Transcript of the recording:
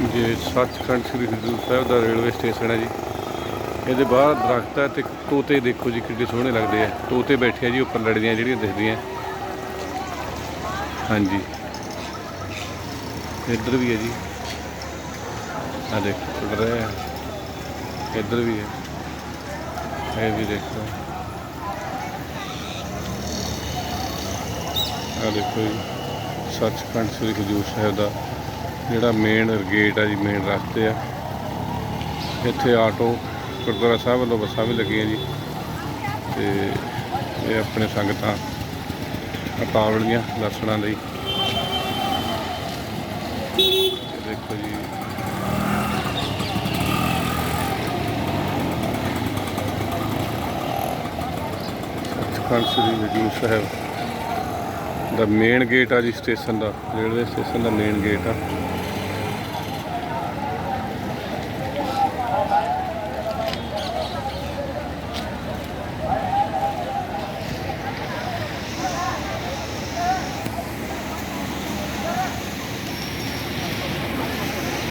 ਜੇ ਸੱਚਖੰਡ ਸ੍ਰੀ ਹਜ਼ੂਰ ਸਾਹਿਬ ਦਾ railway station ਹੈ ਜੀ। ਇਹਦੇ ਬਾਹਰ ਦਰਖਤ ਹੈ ਤੇ ਤੋਤੇ ਦੇਖੋ ਜੀ ਕਿੰਨੇ ਸੋਹਣੇ ਲੱਗਦੇ ਆ। ਤੋਤੇ ਬੈਠੇ ਆ ਜੀ, ਉੱਪਰ ਲੜਦੀਆਂ ਜਿਹੜੀਆਂ ਦਿਖਦੀਆਂ। ਹਾਂਜੀ। ਇੱਧਰ ਵੀ ਹੈ ਜੀ। ਆ ਦੇਖੋ ਉੱਡ ਰਹੇ ਆ ਇੱਧਰ ਵੀ ਹੈ। ਇਹ ਵੀ ਦੇਖੋ। ਆ ਦੇਖੋ ਜੀ, ਸੱਚਖੰਡ ਸ੍ਰੀ ਹਜ਼ੂਰ ਸਾਹਿਬ ਦਾ ਜਿਹੜਾ ਮੇਨ ਗੇਟ ਆ ਜੀ ਮੇਨ ਰਸਤੇ ਆ। ਇੱਥੇ ਆਟੋ ਗੁਰਦੁਆਰਾ ਸਾਹਿਬ ਵੱਲੋਂ ਬੱਸਾਂ ਵੀ ਲੱਗੀਆਂ ਜੀ। ਤੇ ਇਹ ਆਪਣੇ ਸੰਗਤਾਂ ਅਟਾਵਲੀਆਂ ਦਰਸ਼ਨਾਂ ਲਈ। ਦੇਖੋ ਜੀ। ਸੱਚਖੰਡ ਸ੍ਰੀ ਹਜ਼ੂਰ ਸਾਹਿਬ ਦਾ ਮੇਨ ਗੇਟ ਆ ਜੀ ਸਟੇਸ਼ਨ ਦਾ। ਰੇਲਵੇ ਸਟੇਸ਼ਨ ਦਾ ਮੇਨ ਗੇਟ ਆ।